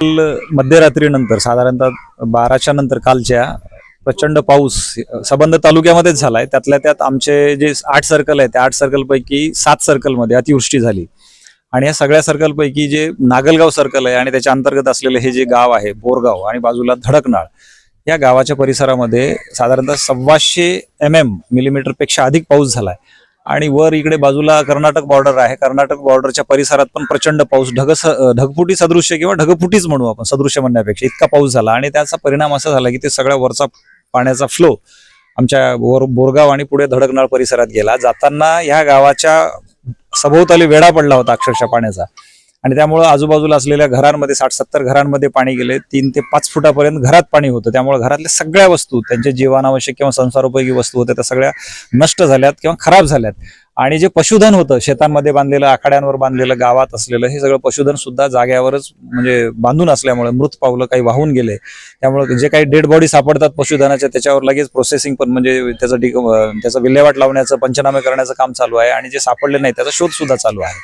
काल मध्यरात्रीनंतर साधारणतः बाराच्या नंतर कालच्या प्रचंड पाऊस सबंध तालुक्यामध्येच झालाय. त्यातल्या त्यात आमचे जे आठ सर्कल आहे त्या आठ सर्कलपैकी सात सर्कलमध्ये अतिवृष्टी झाली. आणि या सगळ्या सर्कलपैकी जे नागलगाव सर्कल आहे आणि त्याच्या अंतर्गत असलेले हे जे गाव आहे बोरगाव आणि बाजूला धडकनाळ या गावाच्या परिसरामध्ये साधारणतः सव्वाशे एम एम मिलीमीटरपेक्षा अधिक पाऊस झालाय. आणि वर इकडे बाजूला कर्नाटक बॉर्डर आहे. कर्नाटक बॉर्डरच्या परिसरात पण प्रचंड पाऊस ढग ढगफुटी सदृश्य किंवा ढगफुटीच म्हणू आपण सदृश्य म्हणण्यापेक्षा इतका पाऊस झाला. आणि त्याचा परिणाम असा झाला की ते सगळ्या वरचा पाण्याचा फ्लो आमच्या बोर बोरगाव आणि पुढे धडकनाळ परिसरात गेला. जाताना ह्या गावाच्या सभोवताली वेढा पडला होता अक्षरशः पाण्याचा. आणि त्यामुळं आजूबाजूला असलेल्या घरांमध्ये साठ सत्तर घरांमध्ये पाणी गेले तीन ते पाच फुटापर्यंत घरात पाणी होतं. त्यामुळे घरातल्या सगळ्या वस्तू त्यांच्या जीवनावश्यक किंवा संसारोपयोगी वस्तू होत्या त्या सगळ्या नष्ट झाल्यात किंवा खराब झाल्यात. आणि जे पशुधन होतं शेतांमध्ये बांधलेलं आखाड्यांवर बांधलेलं गावात असलेलं हे सगळं पशुधन सुद्धा जाग्यावरच म्हणजे बांधून असल्यामुळे मृत पावलं काही वाहून गेले. त्यामुळे जे काही डेड बॉडी सापडतात पशुधनाच्या त्याच्यावर लगेच प्रोसेसिंग पण म्हणजे त्याचं त्याचा विल्हेवाट लावण्याचं पंचनामे करण्याचं काम चालू आहे. आणि जे सापडले नाही त्याचा शोध सुद्धा चालू आहे.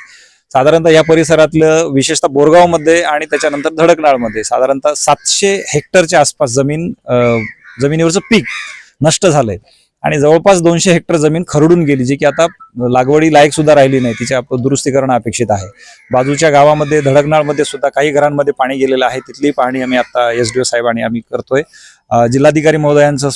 साधारणतः या परिसरातलं विशेषतः बोरगावमध्ये आणि त्याच्यानंतर धडकनाळमध्ये साधारणतः सातशे हेक्टरच्या आसपास जमीन जमिनीवरचं पीक नष्ट झालंय. आणि जवळपास दोनशे हेक्टर जमीन खरडून गेली जी की आता लागवडी लायक सुद्धा राहिली नाही तिच्या दुरुस्ती करणं अपेक्षित आहे. बाजूच्या गावामध्ये धडकनाळमध्ये सुद्धा काही घरांमध्ये पाणी गेलेलं आहे. तिथली पाहणी आम्ही आता एस डी ओ साहेबांनी आम्ही करतोय. जिल्हाधिकारी महोदयांचं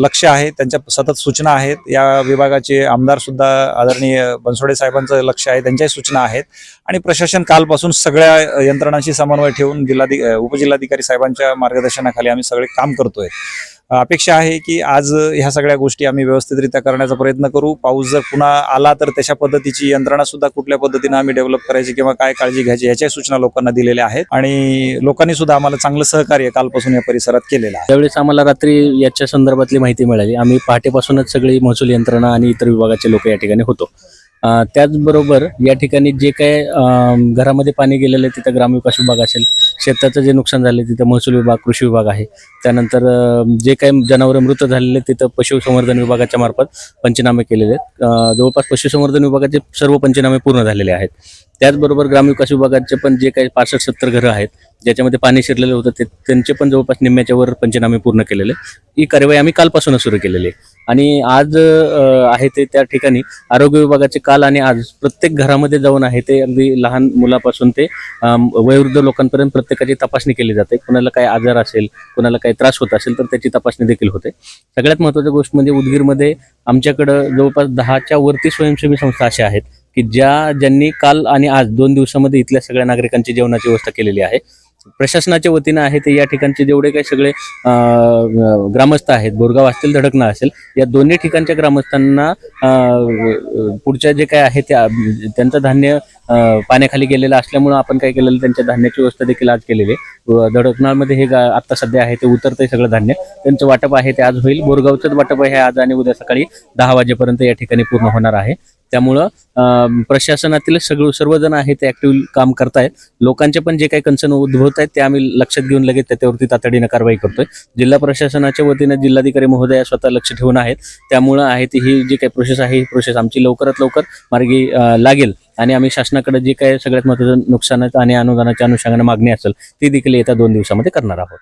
लक्ष आहे त्यांच्या सतत सूचना आहेत. या विभागाचे आमदार सुद्धा आदरणीय बनसोडे साहेबांचं लक्ष आहे त्यांच्याही सूचना आहेत. आणि प्रशासन कालपासून सगळ्या यंत्रणांशी समन्वय ठेवून जिल्हाधिक उपजिल्हाधिकारी साहेबांच्या मार्गदर्शनाखाली आम्ही सगळे काम करतोय. अपेक्षा आहे की आज ह्या सगळ्या गोष्टी आम्ही व्यवस्थितरित्या करण्याचा प्रयत्न करू. पाऊस जर पुन्हा आला तर त्याच्या पद्धतीची यंत्रणा सुद्धा कुठल्या पद्धतीनं आम्ही डेव्हलप करायची किंवा काय काळजी घ्यायची याच्याही सूचना लोकांना दिलेल्या आहेत. आणि लोकांनी सुद्धा आम्हाला चांगलं सहकार्य कालपासून या परिसरात केलेलं आहे. त्यावेळेस आम्हाला रात्री याच्या संदर्भातली माहिती माहिती मिळाली. आम्ही पहाटेपासूनच सगळी महसूल यंत्रणा आणि इतर विभागाचे लोक या ठिकाणी होतो. त्याचबरोबर या ठिकाणी जे काय घरामध्ये पाणी गेलेलं आहे तिथं ग्रामविकास विभाग असेल शेताचं जे नुकसान झालं तिथं महसूल विभाग कृषी विभाग आहे. त्यानंतर जे काही जनावरं मृत झालेले तिथं पशुसंवर्धन विभागाच्या मार्फत पंचनामे केलेले आहेत. जवळपास पशुसंवर्धन विभागाचे सर्व पंचनामे पूर्ण झालेले आहेत. त्याचबरोबर ग्रामविकास विभागाचे पण जे काही पासष्ट सत्तर घरं आहेत ज्याच्यामध्ये पाणी शिरलेलं होतं ते त्यांचे पण जवळपास निम्म्याच्या वर पंचनामे पूर्ण केलेले ही कार्यवाही आम्ही कालपासूनच सुरू केलेली आहे. आणि आज आहे ते त्या ठिकाणी. आरोग्य विभागाचे काल आणि आज प्रत्येक घरामध्ये जाऊन आहे ते अगदी लहान मुलापासून ते वयोवृद्ध लोकांपर्यंत प्रत्येकाची तपासणी केली जाते. कुणाला काय आजार असेल कुणाला काही त्रास होत असेल तर त्याची तपासणी देखील होते. सगळ्यात महत्त्वाची गोष्ट म्हणजे उदगीरमध्ये आमच्याकडं जवळपास दहाच्या वरती स्वयंसेवी संस्था अशा आहेत की ज्या ज्यांनी काल आणि आज दोन दिवसामध्ये इथल्या सगळ्या नागरिकांची जेवणाची व्यवस्था केलेली आहे. प्रशासनाच्या वतीनं आहे ते या ठिकाणचे जेवढे काही सगळे ग्रामस्थ आहेत बोरगाव असतील धडकना असेल या दोन्ही ठिकाणच्या ग्रामस्थांना पुढच्या जे काय आहे त्या त्यांचं धान्य अं, पाण्याखाली गेलेलं असल्यामुळं आपण काय केलेलं त्यांच्या धान्याची व्यवस्था देखील आज केलेली आहे. धडकनाळमध्ये हे गा- आता सध्या आहे ते उतरतंय सगळं धान्य. त्यांचं वाटप आहे ते आज होईल. बोरगावचंच वाटप आहे आज आणि उद्या सकाळी दहा वाजेपर्यंत या ठिकाणी पूर्ण होणार आहे. त्यामुळं प्रशासनातील सगळं सर्वजण आहे ते ऍक्टिव्ह काम करतायत. लोकांचे पण जे काही कन्सर्न उद्भवत आहेत ते आम्ही लक्षात घेऊन लगेच त्याच्यावरती तातडीनं कारवाई करतोय. जिल्हा प्रशासनाच्या वतीनं जिल्हाधिकारी महोदया स्वतः लक्ष ठेवून आहेत. त्यामुळं आहे ती ही जी काही प्रोसेस आहे ही प्रोसेस आमची लवकरात लवकर मार्गी लागेल. आणि आम्ही शासनाकडे जे काही सगळ्यात महत्त्वाचं नुकसानाचं आणि अनुदानाच्या अनुषंगाने मागणी असेल ती देखील येत्या दोन दिवसामध्ये करणार आहोत.